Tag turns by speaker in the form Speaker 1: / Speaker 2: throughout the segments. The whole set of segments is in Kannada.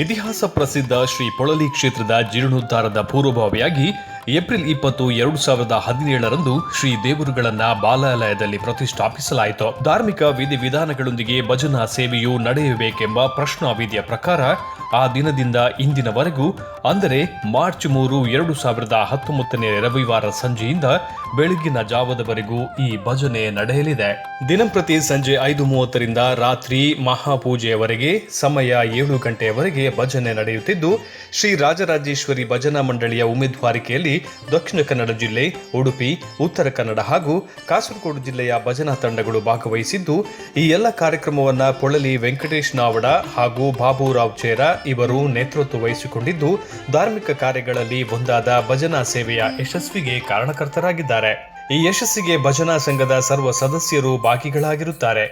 Speaker 1: ಇತಿಹಾಸ ಪ್ರಸಿದ್ಧ ಶ್ರೀ ಪೊಳಲಿ ಕ್ಷೇತ್ರದ ಜೀರ್ಣೋದ್ಧಾರದ ಪೂರ್ವಭಾವಿಯಾಗಿ ಏಪ್ರಿಲ್ ಇಪ್ಪತ್ತು ಎರಡು ಸಾವಿರದ ಹದಿನೇಳರಂದು ಶ್ರೀ ದೇವರುಗಳನ್ನ ಬಾಲಾಲಯದಲ್ಲಿ ಪ್ರತಿಷ್ಠಾಪಿಸಲಾಯಿತು. ಧಾರ್ಮಿಕ ವಿಧಿವಿಧಾನಗಳೊಂದಿಗೆ ಭಜನಾ ಸೇವೆಯು ನಡೆಯಬೇಕೆಂಬ ಪ್ರಶ್ನಾವಿಧಿಯ ಪ್ರಕಾರ ಆ ದಿನದಿಂದ ಇಂದಿನವರೆಗೂ, ಅಂದರೆ ಮಾರ್ಚ್ ಮೂರು ಎರಡು ಸಾವಿರದ ಹತ್ತೊಂಬತ್ತನೇ ರವಿವಾರ ಸಂಜೆಯಿಂದ ಬೆಳಗಿನ ಜಾವದವರೆಗೂ ಈ ಭಜನೆ ನಡೆಯಲಿದೆ. ದಿನಂಪ್ರತಿ ಸಂಜೆ ಐದು ಮೂವತ್ತರಿಂದ ರಾತ್ರಿ ಮಹಾಪೂಜೆಯವರೆಗೆ, ಸಮಯ ಏಳು ಗಂಟೆಯವರೆಗೆ ಭಜನೆ ನಡೆಯುತ್ತಿದ್ದು, ಶ್ರೀ ರಾಜರಾಜೇಶ್ವರಿ ಭಜನಾ ಮಂಡಳಿಯ ಉಮೇದುವಾರಿಕೆಯಲ್ಲಿ ದಕ್ಷಿಣ ಕನ್ನಡ ಜಿಲ್ಲೆ, ಉಡುಪಿ, ಉತ್ತರ ಕನ್ನಡ ಹಾಗೂ ಕಾಸರಗೋಡು ಜಿಲ್ಲೆಯ ಭಜನಾ ತಂಡಗಳು ಭಾಗವಹಿಸಿದ್ದು, ಈ ಎಲ್ಲ ಕಾರ್ಯಕ್ರಮವನ್ನು ಪೊಳಲಿ ವೆಂಕಟೇಶ್ ನಾವಡ ಹಾಗೂ ಬಾಬುರಾವ್ ಚೇರ ಇವರು ನೇತೃತ್ವ ವಹಿಸಿಕೊಂಡಿದ್ದು, ಧಾರ್ಮಿಕ ಕಾರ್ಯಗಳಲ್ಲಿ ಒಂದಾದ ಭಜನಾ ಸೇವೆಯ ಯಶಸ್ವಿಗೆ ಕಾರಣಕರ್ತರಾಗಿದ್ದಾರೆ. ಈ ಯಶಸ್ಸಿಗೆ ಭಜನಾ ಸಂಘದ ಸರ್ವ ಸದಸ್ಯರು ಭಾಗಿಗಳಾಗಿರುತ್ತಾರೆ.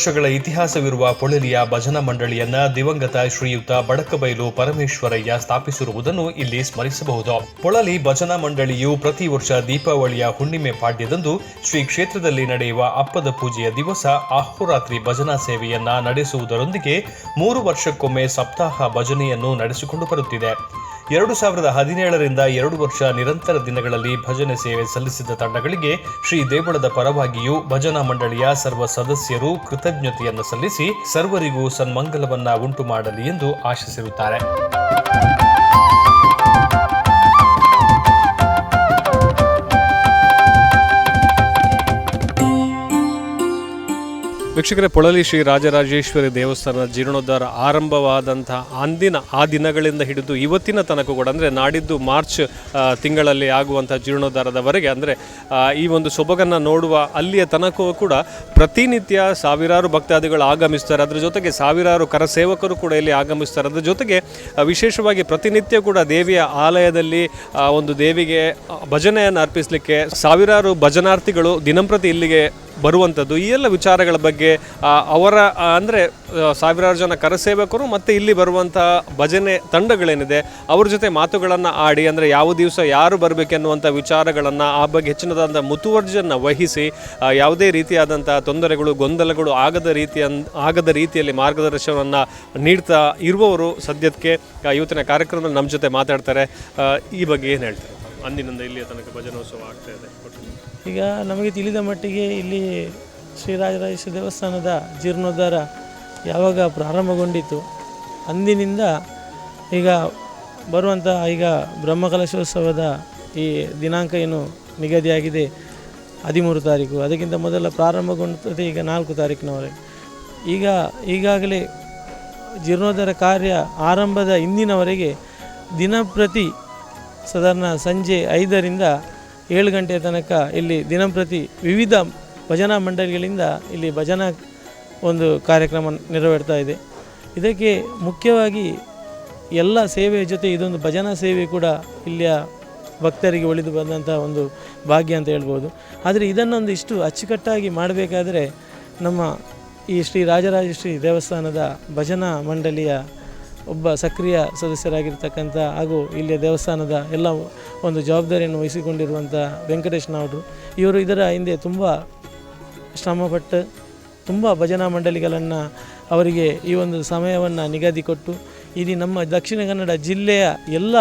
Speaker 1: ವರ್ಷಗಳ ಇತಿಹಾಸವಿರುವ ಪೊಳಲಿಯ ಭಜನಾ ಮಂಡಳಿಯನ್ನ ದಿವಂಗತ ಶ್ರೀಯುತ ಬಡಕಬೈಲು ಪರಮೇಶ್ವರಯ್ಯ ಸ್ಥಾಪಿಸಿರುವುದನ್ನು ಇಲ್ಲಿ ಸ್ಮರಿಸಬಹುದು. ಪೊಳಲಿ ಭಜನಾ ಮಂಡಳಿಯು ಪ್ರತಿ ವರ್ಷ ದೀಪಾವಳಿಯ ಹುಣ್ಣಿಮೆ ಪಾಡ್ಯದಂದು ಶ್ರೀ ಕ್ಷೇತ್ರದಲ್ಲಿ ನಡೆಯುವ ಅಪ್ಪದ ಪೂಜೆಯ ದಿವಸ ಅಹೋರಾತ್ರಿ ಭಜನಾ ಸೇವೆಯನ್ನ ನಡೆಸುವುದರೊಂದಿಗೆ ಮೂರು ವರ್ಷಕ್ಕೊಮ್ಮೆ ಸಪ್ತಾಹ ಭಜನೆಯನ್ನು ನಡೆಸಿಕೊಂಡು ಬರುತ್ತಿದೆ. ಎರಡು ಸಾವಿರದ ಹದಿನೇಳರಿಂದ ಎರಡು ವರ್ಷ ನಿರಂತರ ದಿನಗಳಲ್ಲಿ ಭಜನೆ ಸೇವೆ ಸಲ್ಲಿಸಿದ ತಂಡಗಳಿಗೆ ಶ್ರೀ ದೇವಳದ ಪರವಾಗಿಯೂ ಭಜನಾ ಮಂಡಳಿಯ ಸರ್ವ ಸದಸ್ಯರು ಕೃತಜ್ಞತೆಯನ್ನು ಸಲ್ಲಿಸಿ ಸರ್ವರಿಗೂ ಸನ್ಮಂಗಲವನ್ನ ಉಂಟು ಮಾಡಲಿ ಎಂದು ಆಶಿಸಿರುತ್ತಾರೆ. ವೀಕ್ಷಕರೇ, ಪೊಳಲಿ ಶ್ರೀ ರಾಜರಾಜೇಶ್ವರಿ ದೇವಸ್ಥಾನದ ಜೀರ್ಣೋದ್ಧಾರ ಆರಂಭವಾದಂತಹ ಅಂದಿನ ಆ ದಿನಗಳಿಂದ ಹಿಡಿದು ಇವತ್ತಿನ ತನಕ ಕೂಡ, ಅಂದರೆ ನಾಡಿದ್ದು ಮಾರ್ಚ್ ತಿಂಗಳಲ್ಲಿ ಆಗುವಂಥ ಜೀರ್ಣೋದ್ಧಾರದವರೆಗೆ, ಅಂದರೆ ಈ ಒಂದು ಸೊಬಗನ್ನು ನೋಡುವ ಅಲ್ಲಿಯ ತನಕವೂ ಕೂಡ ಪ್ರತಿನಿತ್ಯ ಸಾವಿರಾರು ಭಕ್ತಾದಿಗಳು ಆಗಮಿಸ್ತಾರೆ. ಅದರ ಜೊತೆಗೆ ಸಾವಿರಾರು ಕರಸೇವಕರು ಕೂಡ ಇಲ್ಲಿ ಆಗಮಿಸ್ತಾರೆ. ಅದರ ಜೊತೆಗೆ ವಿಶೇಷವಾಗಿ ಪ್ರತಿನಿತ್ಯ ಕೂಡ ದೇವಿಯ ಆಲಯದಲ್ಲಿ ಒಂದು ದೇವಿಗೆ ಭಜನೆಯನ್ನು ಅರ್ಪಿಸಲಿಕ್ಕೆ ಸಾವಿರಾರು ಭಜನಾರ್ಥಿಗಳು ದಿನಂಪ್ರತಿ ಇಲ್ಲಿಗೆ ಬರುವಂಥದ್ದು ಈ ಎಲ್ಲ ವಿಚಾರಗಳ ಬಗ್ಗೆ ಅವರ ಅಂದರೆ ಸಾವಿರಾರು ಜನ ಕರಸೇವಕರು ಮತ್ತು ಇಲ್ಲಿ ಬರುವಂಥ ಭಜನೆ ತಂಡಗಳೇನಿದೆ, ಅವ್ರ ಜೊತೆ ಮಾತುಗಳನ್ನು ಆಡಿ, ಅಂದರೆ ಯಾವ ದಿವಸ ಯಾರು ಬರಬೇಕೆನ್ನುವಂಥ ವಿಚಾರಗಳನ್ನು, ಆ ಬಗ್ಗೆ ಹೆಚ್ಚಿನದಾದಂಥ ಮುತುವರ್ಜಿಯನ್ನು ವಹಿಸಿ ಯಾವುದೇ ರೀತಿಯಾದಂಥ ತೊಂದರೆಗಳು, ಗೊಂದಲಗಳು ಆಗದ ರೀತಿಯ, ಆಗದ ರೀತಿಯಲ್ಲಿ ಮಾರ್ಗದರ್ಶನವನ್ನು ನೀಡ್ತಾ ಇರುವವರು ಸದ್ಯಕ್ಕೆ ಇವತ್ತಿನ ಕಾರ್ಯಕ್ರಮದಲ್ಲಿ ನಮ್ಮ ಜೊತೆ ಮಾತಾಡ್ತಾರೆ. ಈ ಬಗ್ಗೆ ಏನು ಹೇಳ್ತಾರೆ? ಅಂದಿನಿಂದ ಇಲ್ಲಿಯ ತನಕ ಭಜನೋತ್ಸವ ಆಗ್ತಾ ಇದೆ.
Speaker 2: ಈಗ ನಮಗೆ ತಿಳಿದ ಮಟ್ಟಿಗೆ ಇಲ್ಲಿ ಶ್ರೀರಾಜರಾಜೇಶ್ವರ ದೇವಸ್ಥಾನದ ಜೀರ್ಣೋದ್ಧಾರ ಯಾವಾಗ ಪ್ರಾರಂಭಗೊಂಡಿತು ಅಂದಿನಿಂದ ಈಗ ಬರುವಂಥ ಈಗ ಬ್ರಹ್ಮಕಲಶೋತ್ಸವದ ಈ ದಿನಾಂಕ ಏನು ನಿಗದಿಯಾಗಿದೆ, ಹದಿಮೂರು ತಾರೀಕು, ಅದಕ್ಕಿಂತ ಮೊದಲ ಪ್ರಾರಂಭಗೊಂಡಿದೆ ಈಗ ನಾಲ್ಕು ತಾರೀಕಿನವರೆಗೆ ಈಗ ಈಗಾಗಲೇ ಜೀರ್ಣೋದ್ಧಾರ ಕಾರ್ಯ ಆರಂಭದ ಇಂದಿನವರೆಗೆ ದಿನಪ್ರತಿ ಸಾಧಾರಣ ಸಂಜೆ ಐದರಿಂದ ಏಳು ಗಂಟೆ ತನಕ ಇಲ್ಲಿ ದಿನಂಪ್ರತಿ ವಿವಿಧ ಭಜನಾ ಮಂಡಳಿಗಳಿಂದ ಇಲ್ಲಿ ಭಜನಾ ಒಂದು ಕಾರ್ಯಕ್ರಮ ನೆರವೇರ್ತಾ ಇದೆ. ಇದಕ್ಕೆ ಮುಖ್ಯವಾಗಿ ಎಲ್ಲ ಸೇವೆಯ ಜೊತೆ ಇದೊಂದು ಭಜನಾ ಸೇವೆ ಕೂಡ ಇಲ್ಲಿಯ ಭಕ್ತರಿಗೆ ಒಳಿದು ಬಂದಂಥ ಒಂದು ಭಾಗ್ಯ ಅಂತ ಹೇಳ್ಬೋದು. ಆದರೆ ಇದನ್ನೊಂದು ಇಷ್ಟು ಅಚ್ಚುಕಟ್ಟಾಗಿ ಮಾಡಬೇಕಾದರೆ ನಮ್ಮ ಈ ಶ್ರೀ ರಾಜರಾಜೇಶ್ವರಿ ದೇವಸ್ಥಾನದ ಭಜನಾ ಮಂಡಳಿಯ ಒಬ್ಬ ಸಕ್ರಿಯ ಸದಸ್ಯರಾಗಿರ್ತಕ್ಕಂಥ ಹಾಗೂ ಇಲ್ಲಿಯ ದೇವಸ್ಥಾನದ ಎಲ್ಲ ಒಂದು ಜವಾಬ್ದಾರಿಯನ್ನು ವಹಿಸಿಕೊಂಡಿರುವಂಥ ವೆಂಕಟೇಶ್ ನಾಯ್ಡು, ಇವರು ಇದರ ಹಿಂದೆ ತುಂಬ ಶ್ರಮಪಟ್ಟು, ತುಂಬ ಭಜನಾ ಮಂಡಳಿಗಳನ್ನು ಅವರಿಗೆ ಈ ಒಂದು ಸಮಯವನ್ನು ನಿಗದಿ ಕೊಟ್ಟು, ಇಡೀ ನಮ್ಮ ದಕ್ಷಿಣ ಕನ್ನಡ ಜಿಲ್ಲೆಯ ಎಲ್ಲ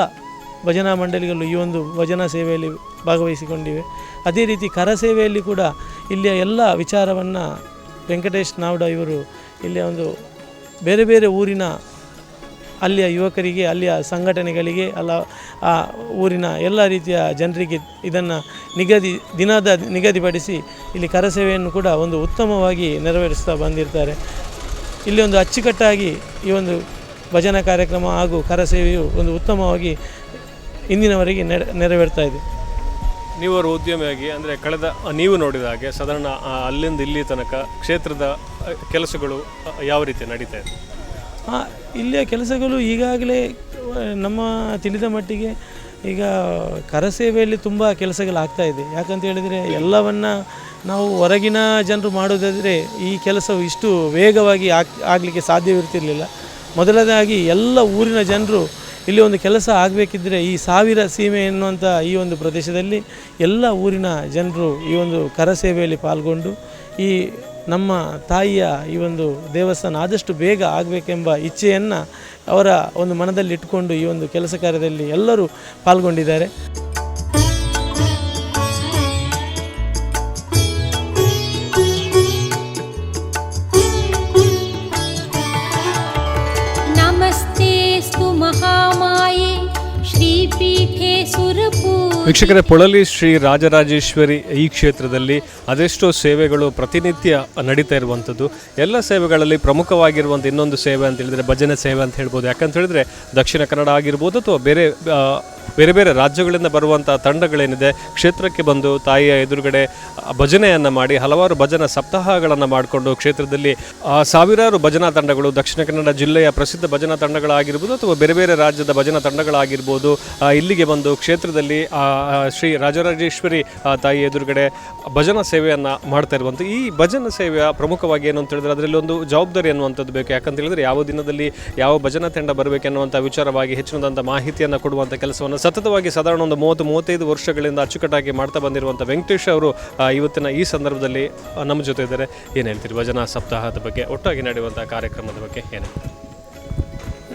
Speaker 2: ಭಜನಾ ಮಂಡಳಿಗಳು ಈ ಒಂದು ಭಜನಾ ಸೇವೆಯಲ್ಲಿ ಭಾಗವಹಿಸಿಕೊಂಡಿವೆ. ಅದೇ ರೀತಿ ಕರ ಸೇವೆಯಲ್ಲಿ ಕೂಡ ಇಲ್ಲಿಯ ಎಲ್ಲ ವಿಚಾರವನ್ನು ವೆಂಕಟೇಶ್ ನಾವ್ಡ ಇವರು ಇಲ್ಲಿಯ ಒಂದು ಬೇರೆ ಬೇರೆ ಊರಿನ ಅಲ್ಲಿಯ ಯುವಕರಿಗೆ, ಅಲ್ಲಿಯ ಸಂಘಟನೆಗಳಿಗೆ, ಅಲ್ಲ, ಆ ಊರಿನ ಎಲ್ಲ ರೀತಿಯ ಜನರಿಗೆ ಇದನ್ನು ನಿಗದಿ, ದಿನದ ನಿಗದಿಪಡಿಸಿ ಇಲ್ಲಿ ಕರಸೇವೆಯನ್ನು ಕೂಡ ಒಂದು ಉತ್ತಮವಾಗಿ ನೆರವೇರಿಸ್ತಾ ಬಂದಿರ್ತಾರೆ. ಇಲ್ಲಿ ಒಂದು ಅಚ್ಚುಕಟ್ಟಾಗಿ ಈ ಒಂದು ಭಜನಾ ಕಾರ್ಯಕ್ರಮ ಹಾಗೂ ಕರಸೇವೆಯು ಒಂದು ಉತ್ತಮವಾಗಿ ಇಂದಿನವರೆಗೆ ನೆರ, ನೆರವೇರ್ತಾ ಇದೆ.
Speaker 3: ನೀವರು ಉದ್ಯಮಿಯಾಗಿ, ಅಂದರೆ ಕಳೆದ, ನೀವು ನೋಡಿದ ಹಾಗೆ ಸಾಧಾರಣ ಅಲ್ಲಿಂದ ಇಲ್ಲಿ ತನಕ ಕ್ಷೇತ್ರದ ಕೆಲಸಗಳು ಯಾವ ರೀತಿ ನಡೀತಾ ಇದೆ?
Speaker 2: ಇಲ್ಲಿಯ ಕೆಲಸಗಳು ಈಗಾಗಲೇ, ನಮ್ಮ ತಿಳಿದ ಮಟ್ಟಿಗೆ ಈಗ ಕರಸೇವೆಯಲ್ಲಿ ತುಂಬ ಕೆಲಸಗಳಾಗ್ತಾ ಇದೆ. ಯಾಕಂತ ಹೇಳಿದರೆ ಎಲ್ಲವನ್ನ ನಾವು ಹೊರಗಿನ ಜನರು ಮಾಡೋದಾದರೆ ಈ ಕೆಲಸವು ಇಷ್ಟು ವೇಗವಾಗಿ ಆಗ್, ಆಗಲಿಕ್ಕೆ ಸಾಧ್ಯವಿರ್ತಿರಲಿಲ್ಲ. ಮೊದಲನೇದಾಗಿ ಎಲ್ಲ ಊರಿನ ಜನರು ಇಲ್ಲಿ ಒಂದು ಕೆಲಸ ಆಗಬೇಕಿದ್ರೆ ಈ ಸಾವಿರ ಸೀಮೆ ಎನ್ನುವಂಥ ಈ ಒಂದು ಪ್ರದೇಶದಲ್ಲಿ ಎಲ್ಲ ಊರಿನ ಜನರು ಈ ಒಂದು ಕರಸೇವೆಯಲ್ಲಿ ಪಾಲ್ಗೊಂಡು ಈ ನಮ್ಮ ತಾಯಿಯ ಈ ಒಂದು ದೇವಸ್ಥಾನ ಆದಷ್ಟು ಬೇಗ ಆಗಬೇಕೆಂಬ ಇಚ್ಛೆಯನ್ನು ಅವರ ಒಂದು ಮನದಲ್ಲಿ ಇಟ್ಕೊಂಡು ಈ ಒಂದು ಕೆಲಸ ಕಾರ್ಯದಲ್ಲಿ ಎಲ್ಲರೂ ಪಾಲ್ಗೊಂಡಿದ್ದಾರೆ.
Speaker 3: ವೀಕ್ಷಕರೇ, ಪೊಳಲಿ ಶ್ರೀ ರಾಜರಾಜೇಶ್ವರಿ ಈ ಕ್ಷೇತ್ರದಲ್ಲಿ ಅದೆಷ್ಟೋ ಸೇವೆಗಳು ಪ್ರತಿನಿತ್ಯ ನಡೀತಾ ಇರುವಂಥದ್ದು. ಎಲ್ಲ ಸೇವೆಗಳಲ್ಲಿ ಪ್ರಮುಖವಾಗಿರುವಂಥ ಇನ್ನೊಂದು ಸೇವೆ ಅಂತ ಹೇಳಿದ್ರೆ ಭಜನೆ ಸೇವೆ ಅಂತ ಹೇಳ್ಬೋದು. ಯಾಕಂತ ಹೇಳಿದ್ರೆ ದಕ್ಷಿಣ ಕನ್ನಡ ಆಗಿರ್ಬೋದು ಅಥವಾ ಬೇರೆ ಬೇರೆ ಬೇರೆ ರಾಜ್ಯಗಳಿಂದ ಬರುವಂಥ ತಂಡಗಳೇನಿದೆ, ಕ್ಷೇತ್ರಕ್ಕೆ ಬಂದು ತಾಯಿಯ ಎದುರುಗಡೆ ಭಜನೆಯನ್ನು ಮಾಡಿ, ಹಲವಾರು ಭಜನಾ ಸಪ್ತಾಹಗಳನ್ನು ಮಾಡಿಕೊಂಡು ಕ್ಷೇತ್ರದಲ್ಲಿ ಸಾವಿರಾರು ಭಜನಾ ತಂಡಗಳು, ದಕ್ಷಿಣ ಕನ್ನಡ ಜಿಲ್ಲೆಯ ಪ್ರಸಿದ್ಧ ಭಜನಾ ತಂಡಗಳಾಗಿರ್ಬೋದು ಅಥವಾ ಬೇರೆ ಬೇರೆ ರಾಜ್ಯದ ಭಜನಾ ತಂಡಗಳಾಗಿರ್ಬೋದು ಇಲ್ಲಿಗೆ ಬಂದು ಕ್ಷೇತ್ರದಲ್ಲಿ ಶ್ರೀ ರಾಜರಾಜೇಶ್ವರಿ ತಾಯಿ ಎದುರುಗಡೆ ಭಜನಾ ಸೇವೆಯನ್ನು ಮಾಡ್ತಾ ಇರುವಂಥ ಈ ಭಜನಾ ಸೇವೆಯ ಪ್ರಮುಖವಾಗಿ ಏನು ಅಂತ ಹೇಳಿದ್ರೆ ಅದರಲ್ಲಿ ಒಂದು ಜವಾಬ್ದಾರಿ ಅನ್ನುವಂಥದ್ದು ಬೇಕು. ಯಾಕಂತ ಹೇಳಿದ್ರೆ ಯಾವ ದಿನದಲ್ಲಿ ಯಾವ ಭಜನಾ ತಂಡ ಬರಬೇಕೆನ್ನುವಂಥ ವಿಚಾರವಾಗಿ ಹೆಚ್ಚಿನದಂಥ ಮಾಹಿತಿಯನ್ನು ಕೊಡುವಂಥ ಕೆಲಸವನ್ನು ಸತತವಾಗಿ ಸಾಧಾರಣ ಒಂದು ಮೂವತ್ತು, ಮೂವತ್ತೈದು ವರ್ಷಗಳಿಂದ ಅಚ್ಚುಕಟ್ಟಾಗಿ ಮಾಡ್ತಾ ಬಂದಿರುವಂಥ ವೆಂಕಟೇಶ್ ಅವರು ಇವತ್ತಿನ ಈ ಸಂದರ್ಭದಲ್ಲಿ ನಮ್ಮ ಜೊತೆ ಇದ್ದಾರೆ. ಏನು ಹೇಳ್ತೀರಿ ಭಜನಾ ಸಪ್ತಾಹದ ಬಗ್ಗೆ, ಒಟ್ಟಾಗಿ ನಡೆಯುವಂಥ ಕಾರ್ಯಕ್ರಮದ ಬಗ್ಗೆ ಏನು?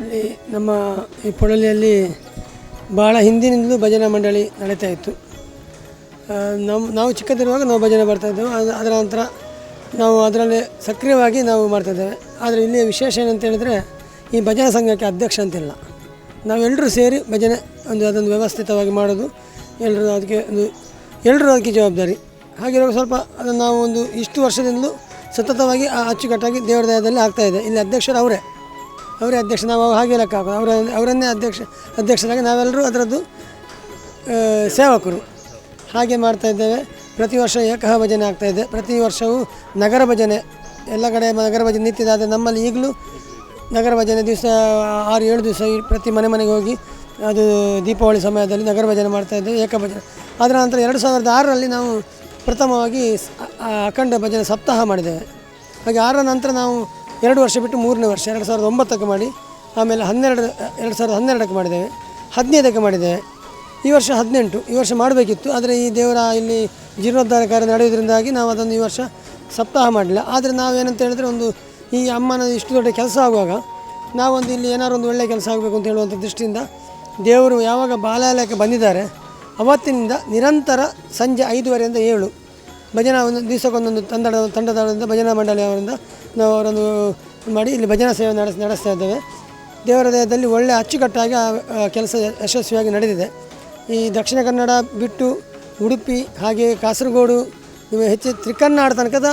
Speaker 4: ಇಲ್ಲಿ ನಮ್ಮ ಈ ಪೊಳಲಿಯಲ್ಲಿ ಭಾಳ ಹಿಂದಿನಿಂದಲೂ ಭಜನಾ ಮಂಡಳಿ ನಡೀತಾ ಇತ್ತು. ನಮ್ಮ ನಾವು ಚಿಕ್ಕದಿರುವಾಗ ನಾವು ಭಜನೆ ಬರ್ತಾಯಿದ್ದೆವು ಅದು, ಅದರ ನಂತರ ನಾವು ಅದರಲ್ಲಿ ಸಕ್ರಿಯವಾಗಿ ನಾವು ಮಾಡ್ತಾಯಿದ್ದೇವೆ ಆದರೆ ಇಲ್ಲಿ ವಿಶೇಷ ಏನಂತ ಹೇಳಿದರೆ, ಈ ಭಜನಾ ಸಂಘಕ್ಕೆ ಅಧ್ಯಕ್ಷ ಅಂತಿಲ್ಲ. ನಾವೆಲ್ಲರೂ ಸೇರಿ ಭಜನೆ ಒಂದು ಅದೊಂದು ವ್ಯವಸ್ಥಿತವಾಗಿ ಮಾಡೋದು. ಎಲ್ಲರೂ ಅದಕ್ಕೆ ಒಂದು ಎಲ್ಲರೂ ಅದಕ್ಕೆ ಜವಾಬ್ದಾರಿ. ಹಾಗಿರುವಾಗ ಸ್ವಲ್ಪ ಅದನ್ನು ನಾವು ಒಂದು ಇಷ್ಟು ವರ್ಷದಿಂದಲೂ ಸತತವಾಗಿ ಅಚ್ಚುಕಟ್ಟಾಗಿ ದೇವರ ದಯದಲ್ಲಿ ಆಗ್ತಾಯಿದೆ ಇಲ್ಲಿ ಅಧ್ಯಕ್ಷರು ಅವರೇ. ಅವರೇ ಅಧ್ಯಕ್ಷ, ನಾವು ಹಾಗೆ ಲೆಕ್ಕ ಹಾಕೋದು ಅವರ, ಅವರನ್ನೇ ಅಧ್ಯಕ್ಷ, ಅಧ್ಯಕ್ಷರಾಗಿ ನಾವೆಲ್ಲರೂ ಅದರದ್ದು ಸೇವಕರು. ಹಾಗೆ ಮಾಡ್ತಾಯಿದ್ದೇವೆ ಪ್ರತಿ ವರ್ಷ ಏಕಹ ಭಜನೆ ಆಗ್ತಾಯಿದೆ ಪ್ರತಿ ವರ್ಷವೂ ನಗರ ಭಜನೆ. ಎಲ್ಲ ಕಡೆ ನಗರ ಭಜನೆ ನಿಂತಿದೆ ಆದರೆ ನಮ್ಮಲ್ಲಿ ಈಗಲೂ ನಗರ ಭಜನೆ ದಿವಸ, ಆರು, ಏಳು ದಿವಸ ಪ್ರತಿ ಮನೆ ಮನೆಗೆ ಹೋಗಿ ಅದು ದೀಪಾವಳಿ ಸಮಯದಲ್ಲಿ ನಗರ ಭಜನೆ ಮಾಡ್ತಾ ಏಕಭಜನೆ ಏಕ ಭಜನೆ. ಅದರ ನಂತರ ಎರಡು ಸಾವಿರದ ಆರರಲ್ಲಿ ನಾವು ಪ್ರಥಮವಾಗಿ ಅಖಂಡ ಭಜನೆ ಸಪ್ತಾಹ ಮಾಡಿದ್ದೇವೆ. ಹಾಗೆ ಆರರ ನಂತರ ನಾವು ಎರಡು ವರ್ಷ ಬಿಟ್ಟು ಮೂರನೇ ವರ್ಷ, ಎರಡು ಸಾವಿರದ ಒಂಬತ್ತಕ್ಕೆ ಮಾಡಿ, ಆಮೇಲೆ ಹನ್ನೆರಡು, ಎರಡು ಸಾವಿರದ ಹನ್ನೆರಡಕ್ಕೆ ಮಾಡಿದ್ದೇವೆ. ಹದಿನೈದಕ್ಕೆ ಮಾಡಿದ್ದೇವೆ. ಈ ವರ್ಷ ಹದಿನೆಂಟು, ಈ ವರ್ಷ ಮಾಡಬೇಕಿತ್ತು. ಆದರೆ ಈ ದೇವರ ಇಲ್ಲಿ ಜೀರ್ಣೋದ್ಧಾರ ಕಾರ್ಯ ನಡೆಯೋದ್ರಿಂದಾಗಿ ನಾವು ಅದನ್ನು ಈ ವರ್ಷ ಸಪ್ತಾಹ ಮಾಡಲಿಲ್ಲ. ಆದರೆ ನಾವೇನಂತ ಹೇಳಿದ್ರೆ ಒಂದು ಈ ಅಮ್ಮನ ಇಷ್ಟು ದೊಡ್ಡ ಕೆಲಸ ಆಗುವಾಗ ನಾವೊಂದು ಇಲ್ಲಿ ಏನಾದ್ರು ಒಂದು ಒಳ್ಳೆಯ ಕೆಲಸ ಆಗಬೇಕು ಅಂತ ಹೇಳುವಂಥ ದೃಷ್ಟಿಯಿಂದ ದೇವರು ಯಾವಾಗ ಬಾಲಾಲಯಕ್ಕೆ ಬಂದಿದ್ದಾರೆ, ಅವತ್ತಿನಿಂದ ನಿರಂತರ ಸಂಜೆ ಐದುವರೆಯಿಂದ ಏಳು ಭಜನಾ ಒಂದು ದಿವಸಕ್ಕೊಂದೊಂದು ತಂಡದ ತಂಡದವರಿಂದ ಭಜನಾ ಮಂಡಳಿಯವರಿಂದ ನಾವು ಅವರೊಂದು ಮಾಡಿ ಇಲ್ಲಿ ಭಜನಾ ಸೇವೆ ನಡೆಸ್, ನಡೆಸ್ತಾ ಇದ್ದೇವೆ. ದೇವರ ದೇಹದಲ್ಲಿ ಒಳ್ಳೆಯ ಅಚ್ಚುಕಟ್ಟಾಗಿ ಆ ಕೆಲಸ ಯಶಸ್ವಿಯಾಗಿ ನಡೆದಿದೆ. ಈ ದಕ್ಷಿಣ ಕನ್ನಡ ಬಿಟ್ಟು ಉಡುಪಿ, ಹಾಗೆ ಕಾಸರಗೋಡು ಹೆಚ್ಚು ತ್ರಿಕನ್ನಾಡ ತನಕದ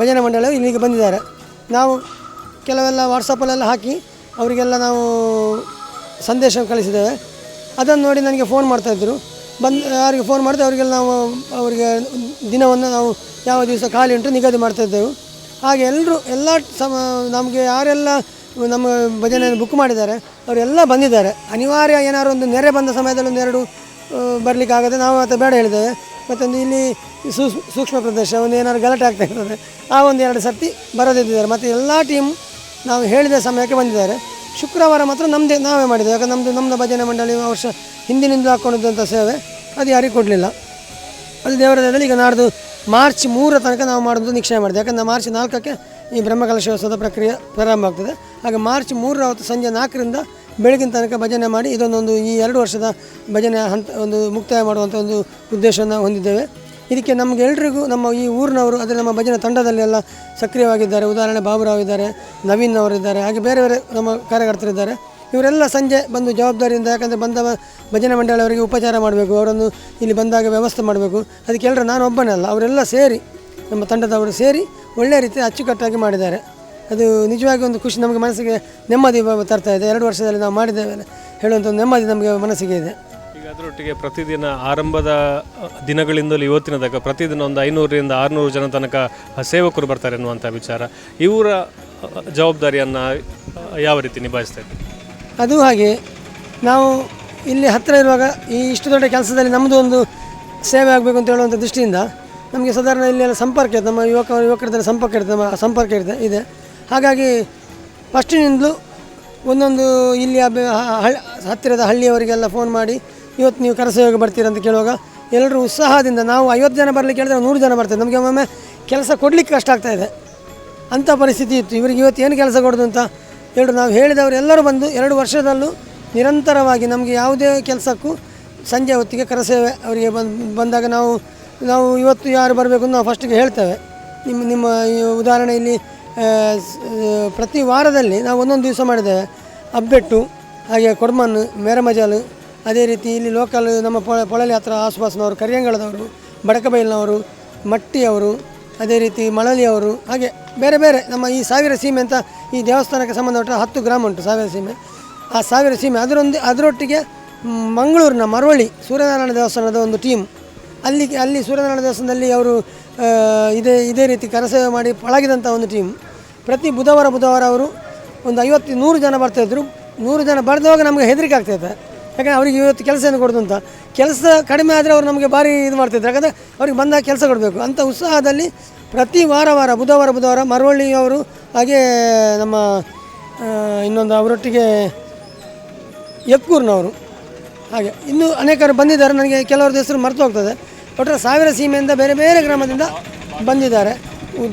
Speaker 4: ಭಜನಾ ಮಂಡಳಿಯವರು ಇಲ್ಲಿಗೆ ಬಂದಿದ್ದಾರೆ. ನಾವು ಕೆಲವೆಲ್ಲ ವಾಟ್ಸಪ್ಪಲ್ಲೆಲ್ಲ ಹಾಕಿ ಅವರಿಗೆಲ್ಲ ನಾವು ಸಂದೇಶ ಕಳಿಸಿದ್ದೇವೆ. ಅದನ್ನು ನೋಡಿ ನನಗೆ ಫೋನ್ ಮಾಡ್ತಾಯಿದ್ರು ಬಂದು, ಯಾರಿಗೆ ಫೋನ್ ಮಾಡಿದೆ ಅವರಿಗೆಲ್ಲ ನಾವು, ಅವರಿಗೆ ದಿನವನ್ನು ನಾವು ಯಾವ ದಿವಸ ಖಾಲಿ ಉಂಟು ನಿಗದಿ ಮಾಡ್ತಾಯಿದ್ದೆವು ಹಾಗೆ ಎಲ್ಲರೂ ಎಲ್ಲ ಸಮ, ನಮಗೆ ಯಾರೆಲ್ಲ ನಮ್ಮ ಭಜನೆಯನ್ನು ಬುಕ್ ಮಾಡಿದ್ದಾರೆ ಅವರೆಲ್ಲ ಬಂದಿದ್ದಾರೆ. ಅನಿವಾರ್ಯ ಏನಾದ್ರು ಒಂದು ನೆರೆ ಬಂದ ಸಮಯದಲ್ಲಿ ಒಂದೆರಡು ಬರಲಿಕ್ಕಾಗದೆ ನಾವು ಮತ್ತೆ ಬೇಡ ಹೇಳಿದ್ದೇವೆ. ಮತ್ತೊಂದು ಇಲ್ಲಿ ಸೂಕ್ಷ್ಮ ಪ್ರದೇಶ, ಒಂದು ಏನಾದ್ರು ಗಲಾಟೆ ಆಗ್ತಾ ಇರ್ತದೆ, ಆ ಒಂದು ಎರಡು ಸರ್ತಿ ಬರೋದಿದ್ದಿದ್ದಾರೆ. ಮತ್ತು ಎಲ್ಲ ಟೀಮ್ ನಾವು ಹೇಳಿದ ಸಮಯಕ್ಕೆ ಬಂದಿದ್ದಾರೆ. ಶುಕ್ರವಾರ ಮಾತ್ರ ನಮ್ಮದೇ ನಾವೇ ಮಾಡಿದ್ದೇವೆ. ಯಾಕಂದ್ರೆ ನಮ್ಮದು ನಮ್ಮದು ಭಜನೆ ಮಂಡಳಿ ವರ್ಷ ಹಿಂದಿನಿಂದ ಹಾಕ್ಕೊಂಡಿದ್ದಂಥ ಸೇವೆ, ಅದು ಯಾರಿಗೂ ಕೊಡಲಿಲ್ಲ. ಅದು ದೇವರ ಈಗ ನಾಡ್ದು ಮಾರ್ಚ್ ಮೂರರ ತನಕ ನಾವು ಮಾಡೋದು ನಿಶ್ಚಯ ಮಾಡಿದೆ ಯಾಕಂದರೆ ಮಾರ್ಚ್ ನಾಲ್ಕಕ್ಕೆ ಈ ಬ್ರಹ್ಮಕಲಶೋತ್ಸವದ ಪ್ರಕ್ರಿಯೆ ಪ್ರಾರಂಭ ಆಗ್ತದೆ. ಹಾಗೆ ಮಾರ್ಚ್ ಮೂರರ ಹೊತ್ತು ಸಂಜೆ ನಾಲ್ಕರಿಂದ ಬೆಳಗಿನ ತನಕ ಭಜನೆ ಮಾಡಿ ಇದೊಂದೊಂದು ಈ ಎರಡು ವರ್ಷದ ಭಜನೆ ಹಂತ ಒಂದು ಮುಕ್ತಾಯ ಮಾಡುವಂಥ ಒಂದು ಉದ್ದೇಶವನ್ನು ಹೊಂದಿದ್ದೇವೆ. ಇದಕ್ಕೆ ನಮಗೆ ಎಲ್ರಿಗೂ ನಮ್ಮ ಈ ಊರಿನವರು ಅದರ ನಮ್ಮ ಭಜನೆ ತಂಡದಲ್ಲಿ ಎಲ್ಲ ಸಕ್ರಿಯವಾಗಿದ್ದಾರೆ. ಉದಾಹರಣೆ ಬಾಬುರಾವ್ ಇದ್ದಾರೆ, ನವೀನ್ ಅವರಿದ್ದಾರೆ ಹಾಗೆ ಬೇರೆ ಬೇರೆ ನಮ್ಮ ಕಾರ್ಯಕರ್ತರಿದ್ದಾರೆ ಇವರೆಲ್ಲ ಸಂಜೆ ಬಂದು ಜವಾಬ್ದಾರಿಯಿಂದ ಯಾಕಂದರೆ ಬಂದ ಭಜನೆ ಮಂಡಳಿಯವರಿಗೆ ಉಪಚಾರ ಮಾಡಬೇಕು, ಅವರನ್ನು ಇಲ್ಲಿ ಬಂದಾಗ ವ್ಯವಸ್ಥೆ ಮಾಡಬೇಕು. ಅದಕ್ಕೆ ಎಲ್ಲರೂ ನಾನು ಒಬ್ಬನೇ ಅಲ್ಲ, ಅವರೆಲ್ಲ ಸೇರಿ ನಮ್ಮ ತಂಡದವರು ಸೇರಿ ಒಳ್ಳೆಯ ರೀತಿ ಅಚ್ಚುಕಟ್ಟಾಗಿ ಮಾಡಿದ್ದಾರೆ. ಅದು ನಿಜವಾಗಿ ಒಂದು ಖುಷಿ ನಮಗೆ ಮನಸ್ಸಿಗೆ ನೆಮ್ಮದಿ ತರ್ತಾ ಇದೆ. ಎರಡು ವರ್ಷದಲ್ಲಿ ನಾವು ಮಾಡಿದ್ದೇವೆ ಹೇಳುವಂಥ ಒಂದು ನೆಮ್ಮದಿ ನಮಗೆ ಮನಸ್ಸಿಗೆ ಇದೆ.
Speaker 3: ಈಗ ಅದರೊಟ್ಟಿಗೆ ಪ್ರತಿದಿನ ಆರಂಭದ ದಿನಗಳಿಂದಲೂ ಇವತ್ತಿನ ತನಕ ಪ್ರತಿದಿನ ಒಂದು ಐನೂರರಿಂದ ಆರುನೂರು ಜನ ತನಕ ಸೇವಕರು ಬರ್ತಾರೆ ಅನ್ನುವಂಥ ವಿಚಾರ. ಇವರ ಜವಾಬ್ದಾರಿಯನ್ನು ಯಾವ ರೀತಿ ನಿಭಾಯಿಸ್ತಾ ಇದ್ದಾರೆ?
Speaker 4: ಅದು ಹಾಗೆ. ನಾವು ಇಲ್ಲಿ ಹತ್ತಿರ ಇರುವಾಗ ಈ ಇಷ್ಟು ದೊಡ್ಡ ಕೆಲಸದಲ್ಲಿ ನಮ್ಮದು ಒಂದು ಸೇವೆ ಆಗಬೇಕು ಅಂತ ಹೇಳುವಂಥ ದೃಷ್ಟಿಯಿಂದ ನಮಗೆ ಸಾಧಾರಣ ಇಲ್ಲೆಲ್ಲ ಸಂಪರ್ಕ ಇದೆ ನಮ್ಮ ಯುವಕ ಯುವಕರದಲ್ಲಿ ಸಂಪರ್ಕ ಇರ್ತದೆ. ನಮ್ಮ ಸಂಪರ್ಕ ಇದೆ ಇದೆ. ಹಾಗಾಗಿ ಫಸ್ಟಿನಿಂದಲೂ ಒಂದೊಂದು ಹಳ್- ಹತ್ತಿರದ ಹಳ್ಳಿಯವರಿಗೆಲ್ಲ ಫೋನ್ ಮಾಡಿ, ಇವತ್ತು ನೀವು ಕರಸೇವೆಗೆ ಬರ್ತೀರಂತ ಕೇಳುವಾಗ ಎಲ್ಲರೂ ಉತ್ಸಾಹದಿಂದ ನಾವು ಐವತ್ತು ಜನ ಬರಲಿಕ್ಕೆ ಹೇಳಿದ್ರೆ ನೂರು ಜನ ಬರ್ತೇವೆ ನಮಗೆ ಒಮ್ಮೊಮ್ಮೆ ಕೆಲಸ ಕೊಡಲಿಕ್ಕೆ ಕಷ್ಟ ಆಗ್ತಾ ಇದೆ. ಅಂಥ ಪರಿಸ್ಥಿತಿ ಇತ್ತು. ಇವರಿಗೆ ಇವತ್ತು ಏನು ಕೆಲಸ ಕೊಡೋದು ಅಂತ ಹೇಳಿ ನಾವು ಹೇಳಿದವರು ಎಲ್ಲರೂ ಬಂದು ಎರಡು ವರ್ಷದಲ್ಲೂ ನಿರಂತರವಾಗಿ ನಮಗೆ ಯಾವುದೇ ಕೆಲಸಕ್ಕೂ ಸಂಜೆ ಹೊತ್ತಿಗೆ ಕರಸೇವೆ ಅವರಿಗೆ ಬಂದು, ಬಂದಾಗ ನಾವು ನಾವು ಇವತ್ತು ಯಾರು ಬರಬೇಕು ಅಂತ ನಾವು ಫಸ್ಟಿಗೆ ಹೇಳ್ತೇವೆ. ನಿಮ್ಮ ನಿಮ್ಮ ಉದಾಹರಣೆ ಇಲ್ಲಿ ಪ್ರತಿ ವಾರದಲ್ಲಿ ನಾವು ಒಂದೊಂದು ದಿವಸ ಮಾಡಿದ್ದೇವೆ ಅಬ್ಬೆಟ್ಟು ಹಾಗೆ ಕೊಡ್ಮನ್, ಮೇರಮಜಾಲು, ಅದೇ ರೀತಿ ಇಲ್ಲಿ ಲೋಕಲ್ ನಮ್ಮ ಪೊಳ ಪೊಳಲಿ ಹತ್ರ ಆಸುಪಾಸಿನವರು ಕರಿಯಂಗಳದವರು ಬಡಕಬೈಲಿನವರು, ಮಟ್ಟಿಯವರು, ಅದೇ ರೀತಿ ಮಳಲಿಯವರು, ಹಾಗೆ ಬೇರೆ ಬೇರೆ ನಮ್ಮ ಈ ಸಾವಿರ ಸೀಮೆ ಅಂತ ಈ ದೇವಸ್ಥಾನಕ್ಕೆ ಸಂಬಂಧಪಟ್ಟ ಹತ್ತು ಗ್ರಾಮ ಉಂಟು ಸಾವಿರ ಸೀಮೆ. ಆ ಸಾವಿರ ಸೀಮೆ ಅದರೊಂದು, ಅದರೊಟ್ಟಿಗೆ ಮಂಗಳೂರಿನ ಮರವಳ್ಳಿ ಸೂರ್ಯನಾರಾಯಣ ದೇವಸ್ಥಾನದ ಒಂದು ಟೀಮ್ ಅಲ್ಲಿ ಅಲ್ಲಿ ಸೂರ್ಯನಾರಾಯಣ ದೇವಸ್ಥಾನದಲ್ಲಿ ಅವರು ಇದೇ ಇದೇ ರೀತಿ ಕರಸೇವೆ ಮಾಡಿ ಪಳಗಿದಂಥ ಒಂದು ಟೀಮ್ ಪ್ರತಿ ಬುಧವಾರ ಬುಧವಾರ ಅವರು ಒಂದು ಐವತ್ತು, ನೂರು ಜನ ಬರ್ತಾಯಿದ್ರು ನೂರು ಜನ ಬರೆದವಾಗ ನಮಗೆ ಹೆದರಿಕೆ ಆಗ್ತೈತೆ ಯಾಕಂದರೆ ಅವರಿಗೆ ಇವತ್ತು ಕೆಲಸ ಏನು ಕೊಡೋದು ಅಂತ. ಕೆಲಸ ಕಡಿಮೆ ಆದರೆ ಅವರು ನಮಗೆ ಭಾರಿ ಇದು ಮಾಡ್ತಿದ್ರು. ಯಾಕಂದರೆ ಅವ್ರಿಗೆ ಬಂದಾಗ ಕೆಲಸ ಕೊಡಬೇಕು. ಅಂಥ ಉತ್ಸಾಹದಲ್ಲಿ ಪ್ರತಿ ವಾರ ವಾರ, ಬುಧವಾರ ಬುಧವಾರ ಮರವಳ್ಳಿಯವರು ಹಾಗೆ ನಮ್ಮ ಇನ್ನೊಂದು ಅವರೊಟ್ಟಿಗೆ ಯಕ್ಕೂರಿನವರು. ಹಾಗೆ. ಇನ್ನೂ ಅನೇಕರು ಬಂದಿದ್ದಾರೆ. ನನಗೆ ಕೆಲವರು ಹೆಸರು ಮರೆತು ಹೋಗ್ತದೆ. ಒಟ್ಟರೆ ಸಾವಿರ ಸೀಮೆಯಿಂದ ಬೇರೆ ಬೇರೆ ಗ್ರಾಮದಿಂದ ಬಂದಿದ್ದಾರೆ.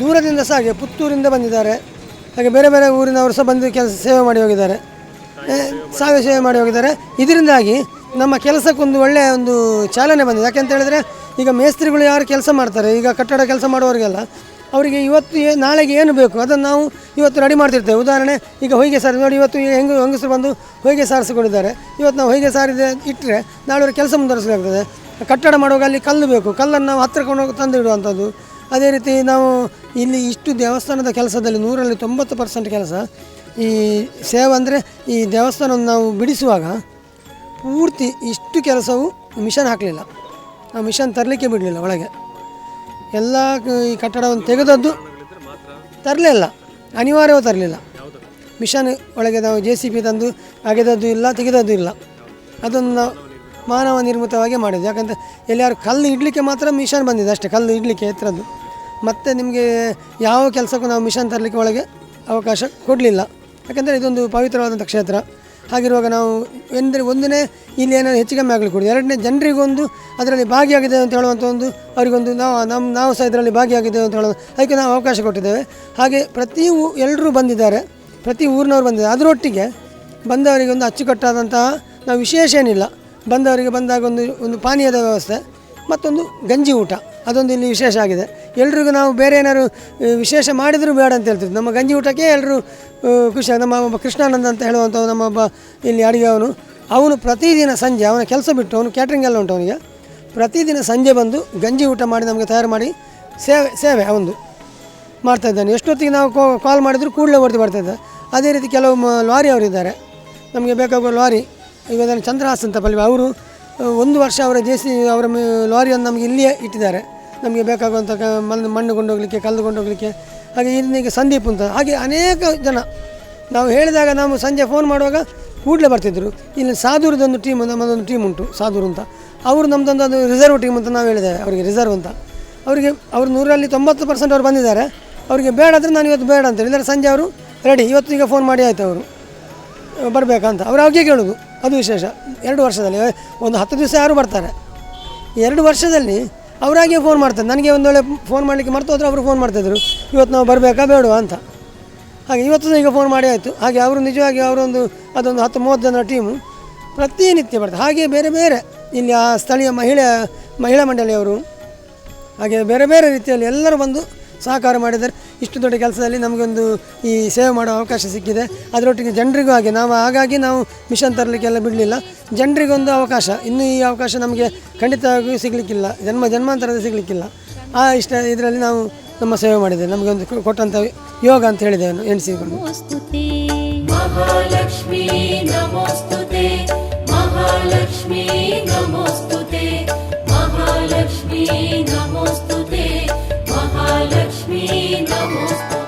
Speaker 4: ದೂರದಿಂದ ಸಹ ಹಾಗೆ, ಪುತ್ತೂರಿಂದ ಬಂದಿದ್ದಾರೆ. ಹಾಗೆ ಬೇರೆ ಬೇರೆ ಊರಿನವರು ಸಹ ಬಂದು ಕೆಲಸ ಸೇವೆ ಮಾಡಿ ಹೋಗಿದ್ದಾರೆ. ಸಾವಿರ ಸೇವೆ ಮಾಡಿ ಹೋಗಿದ್ದಾರೆ. ಇದರಿಂದಾಗಿ ನಮ್ಮ ಕೆಲಸಕ್ಕೊಂದು ಒಳ್ಳೆಯ ಒಂದು ಚಾಲನೆ ಬಂದಿದೆ. ಯಾಕೆಂತ ಹೇಳಿದ್ರೆ ಈಗ ಮೇಸ್ತ್ರಿಗಳು ಯಾರು ಕೆಲಸ ಮಾಡ್ತಾರೆ? ಈಗ ಕಟ್ಟಡ ಕೆಲಸ ಮಾಡುವವರಿಗೆಲ್ಲ ಅವರಿಗೆ ಇವತ್ತು ನಾಳೆಗೆ ಏನು ಬೇಕು? ಅದನ್ನು ನಾವು ಇವತ್ತು ರೆಡಿ ಮಾಡ್ತಿರ್ತೇವೆ. ಉದಾಹರಣೆ, ಈಗ ಹೊಯ್ಗೆ ಸಾರಿ ನೋಡಿ, ಇವತ್ತು ಈಗ ಹೆಂಗು ಹೆಂಗಸರು ಬಂದು ಹೊಯ್ಗೆ ಸಾರಿಸಿಕೊಂಡಿದ್ದಾರೆ ಇವತ್ತು ನಾವು ಹೊಯ್ಗೆ ಸಾರಿದೆ ಇಟ್ಟರೆ ನಾಳೆ ಕೆಲಸ ಮುಂದುವರಿಸಲಾಗ್ತದೆ ಕಟ್ಟಡ ಮಾಡುವಾಗ ಅಲ್ಲಿ ಕಲ್ಲು ಬೇಕು. ಕಲ್ಲನ್ನು ನಾವು ಹತ್ತಿರ ಹೋಗಿ ತಂದು ಅದೇ ರೀತಿ ನಾವು ಇಲ್ಲಿ ಇಷ್ಟು ದೇವಸ್ಥಾನದ ಕೆಲಸದಲ್ಲಿ ನೂರಲ್ಲಿ ತೊಂಬತ್ತು ಪರ್ಸೆಂಟ್ ಕೆಲಸ. ಈ ಸೇವೆ ಅಂದರೆ ಈ ದೇವಸ್ಥಾನವನ್ನು ನಾವು ಬಿಡಿಸುವಾಗ ಪೂರ್ತಿ ಇಷ್ಟು ಕೆಲಸವು ಮಿಷನ್ ಹಾಕಲಿಲ್ಲ. ಆ ಮಿಷನ್ ತರಲಿಕ್ಕೆ ಬಿಡಲಿಲ್ಲ ಒಳಗೆ. ಎಲ್ಲ ಈ ಕಟ್ಟಡವನ್ನು ತೆಗೆದದ್ದು ತರಲಿಲ್ಲ. ಅನಿವಾರ್ಯವೂ ತರಲಿಲ್ಲ. ಮಿಷನ್ ಒಳಗೆ ನಾವು ಜೆ ಸಿ ಪಿ ತಂದು ಅಗೆದದ್ದು ಇಲ್ಲ, ತೆಗೆದದ್ದು ಇಲ್ಲ. ಅದನ್ನು ನಾವು ಮಾನವ ನಿರ್ಮಿತವಾಗಿ ಮಾಡಿದ್ದು. ಯಾಕಂದರೆ ಎಲ್ಲಿಯಾರು ಕಲ್ಲು ಇಡಲಿಕ್ಕೆ ಮಾತ್ರ ಮಿಷನ್ ಬಂದಿದೆ ಅಷ್ಟೇ, ಕಲ್ಲು ಇಡಲಿಕ್ಕೆ ಎತ್ತರದ್ದು. ಮತ್ತು ನಿಮಗೆ ಯಾವ ಕೆಲಸಕ್ಕೂ ನಾವು ಮಿಷನ್ ತರಲಿಕ್ಕೆ ಒಳಗೆ ಅವಕಾಶ ಕೊಡಲಿಲ್ಲ. ಯಾಕಂದರೆ ಇದೊಂದು ಪವಿತ್ರವಾದಂಥ ಕ್ಷೇತ್ರ. ಹಾಗಿರುವಾಗ ನಾವು ಎಂದರೆ ಒಂದನೇ ಇಲ್ಲಿ ಏನಾದರೂ ಹೆಚ್ಚು ಕಮ್ಮಿ ಆಗಲಿ ಕೊಡಿ ಎರಡನೇ ಜನರಿಗೊಂದು ಅದರಲ್ಲಿ ಭಾಗಿಯಾಗಿದೆ ಅಂತ ಹೇಳುವಂಥ ಒಂದು ಅವರಿಗೊಂದು ನಾವು ನಮ್ಮ ನಾವು ಸಹ ಇದರಲ್ಲಿ ಭಾಗಿಯಾಗಿದ್ದೇವೆ ಅಂತ ಹೇಳೋದು. ಅದಕ್ಕೆ ನಾವು ಅವಕಾಶ ಕೊಟ್ಟಿದ್ದೇವೆ. ಹಾಗೆ ಪ್ರತಿ ಎಲ್ಲರೂ ಬಂದಿದ್ದಾರೆ. ಪ್ರತಿ ಊರಿನವ್ರು ಬಂದಿದ್ದಾರೆ. ಅದರೊಟ್ಟಿಗೆ ಬಂದವರಿಗೆ ಒಂದು ಅಚ್ಚುಕಟ್ಟಾದಂತಹ ನಾವು ವಿಶೇಷ ಏನಿಲ್ಲ. ಬಂದವರಿಗೆ ಬಂದಾಗ ಒಂದು ಒಂದು ಪಾನೀಯದ ವ್ಯವಸ್ಥೆ, ಮತ್ತೊಂದು ಗಂಜಿ ಊಟ. ಅದೊಂದು ಇಲ್ಲಿ ವಿಶೇಷ ಆಗಿದೆ. ಎಲ್ರಿಗೂ ನಾವು ಬೇರೆ ಏನಾದ್ರು ವಿಶೇಷ ಮಾಡಿದರೂ ಬೇಡ ಅಂತ ಹೇಳ್ತಿದ್ವಿ ನಮ್ಮ ಗಂಜಿ ಊಟಕ್ಕೆ ಎಲ್ಲರೂ ಖುಷಿ. ನಮ್ಮ ಒಬ್ಬ ಕೃಷ್ಣಾನಂದ ಅಂತ ಹೇಳುವಂಥ ನಮ್ಮ ಒಬ್ಬ ಇಲ್ಲಿ ಅಡುಗೆ ಅವನು. ಅವನು ಪ್ರತಿದಿನ ಸಂಜೆ, ಅವನ ಕೆಲಸ ಬಿಟ್ಟು ಅವನು ಕ್ಯಾಟ್ರಿಂಗ್ ಎಲ್ಲ ಉಂಟು ಅವನಿಗೆ. ಪ್ರತಿದಿನ ಸಂಜೆ ಬಂದು ಗಂಜಿ ಊಟ ಮಾಡಿ ನಮಗೆ ತಯಾರು ಮಾಡಿ ಸೇವೆ ಸೇವೆ ಅವನು ಮಾಡ್ತಾ ಇದ್ದಾನೆ. ಎಷ್ಟೊತ್ತಿಗೆ ನಾವು ಕಾಲ್ ಮಾಡಿದ್ರು ಕೂಡಲೇ ಓಡ್ತಿ ಬರ್ತಾ ಇದ್ದ ಅದೇ ರೀತಿ ಕೆಲವು ಲಾರಿ ಅವರಿದ್ದಾರೆ ನಮಗೆ ಬೇಕಾಗುವ ಲಾರಿ ಇವಾಗ ಚಂದ್ರಹಾಸ್ ಅಂತ ಪಲ್ವಿ ಅವರು ಒಂದು ವರ್ಷ ಅವರ ಜೆ ಸಿ, ಅವರ ಲಾರಿಯನ್ನು ನಮಗೆ ಇಲ್ಲಿಯೇ ಇಟ್ಟಿದ್ದಾರೆ. ನಮಗೆ ಬೇಕಾಗುವಂಥ ಮಣ್ಣು ಮಣ್ಣು ಕೊಂಡೋಗಲಿಕ್ಕೆ, ಕಲ್ಲು ಕೊಂಡೋಗಲಿಕ್ಕೆ, ಹಾಗೆ ಇನ್ನೀಗ ಸಂದೀಪ್ ಅಂತ. ಹಾಗೆ ಅನೇಕ ಜನ. ನಾವು ಹೇಳಿದಾಗ ನಾವು ಸಂಜೆ ಫೋನ್ ಮಾಡುವಾಗ ಕೂಡಲೇ ಬರ್ತಿದ್ರು. ಇಲ್ಲಿ ಸಾದೂರದೊಂದು ಟೀಮ್ ನಮ್ಮದೊಂದು ಟೀಮ್ ಉಂಟು, ಸಾದೂರು ಅಂತ. ಅವರು ನಮ್ಮದೊಂದು ಅದು ರಿಸರ್ವ್ ಟೀಮ್ ಅಂತ ನಾವು ಹೇಳಿದ್ದೇವೆ, ಅವರಿಗೆ ರಿಸರ್ವ್ ಅಂತ. ಅವರಿಗೆ, ಅವರು ನೂರಲ್ಲಿ ತೊಂಬತ್ತು ಪರ್ಸೆಂಟ್ ಅವ್ರು ಬಂದಿದ್ದಾರೆ. ಅವರಿಗೆ ಬೇಡ ಅಂದರೆ ನಾನು ಇವತ್ತು ಬೇಡ ಅಂತ ಇಲ್ಲದ್ರೆ ಸಂಜೆ ಅವರು ರೆಡಿ ಇವತ್ತು ಈಗ ಫೋನ್ ಮಾಡಿ ಆಯಿತು ಅವರು. ಬರಬೇಕಂತ ಅವ್ರು ಅವಾಗೆ ಕೇಳೋದು. ಅದು ವಿಶೇಷ. ಎರಡು ವರ್ಷದಲ್ಲಿ, ಒಂದು ಹತ್ತು ದಿವಸ ಯಾರು ಬರ್ತಾರೆ? ಎರಡು ವರ್ಷದಲ್ಲಿ ಅವರಾಗೆ ಫೋನ್ ಮಾಡ್ತಾರೆ. ನನಗೆ ಒಂದು ವೇಳೆ ಫೋನ್ ಮಾಡಲಿಕ್ಕೆ ಮರ್ತು ಹೋದರೆ ಅವರು ಫೋನ್ ಮಾಡ್ತಾಯಿದ್ರು ಇವತ್ತು ನಾವು ಬರಬೇಕಾ ಬೇಡ ಅಂತ. ಹಾಗೆ ಇವತ್ತು ಈಗ ಫೋನ್ ಮಾಡಿ ಆಯಿತು. ಹಾಗೆ ಅವರು ನಿಜವಾಗಿ ಅವರೊಂದು, ಅದೊಂದು ಹತ್ತು, ಮೂವತ್ತು ಜನ ಟೀಮು ಪ್ರತಿನಿತ್ಯ ಬರ್ತಾರೆ. ಹಾಗೆ ಬೇರೆ ಬೇರೆ ಇಲ್ಲಿ ಆ ಸ್ಥಳೀಯ ಮಹಿಳೆ, ಮಹಿಳಾ ಮಂಡಳಿಯವರು, ಹಾಗೆ ಬೇರೆ ಬೇರೆ ರೀತಿಯಲ್ಲಿ ಎಲ್ಲರೂ ಬಂದು ಸಹಕಾರ ಮಾಡಿದರೆ ಇಷ್ಟು ದೊಡ್ಡ ಕೆಲಸದಲ್ಲಿ ನಮಗೊಂದು ಈ ಸೇವೆ ಮಾಡೋ ಅವಕಾಶ ಸಿಕ್ಕಿದೆ. ಅದರೊಟ್ಟಿಗೆ ಜನರಿಗೂ ಹಾಗೆ. ನಾವು ಹಾಗಾಗಿ ನಾವು ಮಿಷನ್ ತರಲಿಕ್ಕೆಲ್ಲ ಬಿಡಲಿಲ್ಲ. ಜನರಿಗೊಂದು ಅವಕಾಶ. ಇನ್ನು ಈ ಅವಕಾಶ ನಮಗೆ ಖಂಡಿತವಾಗಿಯೂ ಸಿಗಲಿಕ್ಕಿಲ್ಲ. ಜನ್ಮ ಜನ್ಮಾಂತರದ ಸಿಗಲಿಕ್ಕಿಲ್ಲ. ಆ ಇಷ್ಟ ಇದರಲ್ಲಿ ನಾವು ನಮ್ಮ ಸೇವೆ ಮಾಡಿದ್ದೇವೆ. ನಮಗೆ ಒಂದು ಕೊಟ್ಟಂಥ ಯೋಗ ಅಂತ ಹೇಳಿದೆ ಎಣಿಸಿಕೊಂಡು
Speaker 5: ಮಹಾಲಕ್ಷ್ಮೀ ನಮೋಸ್ತುತೆ. ಮಹಾಲಕ್ಷ್ಮೀ ನಮೋಸ್ತುತೆ. Mahalakshmi ನಮೋಸ್ತು Mahalakshmi Namaste.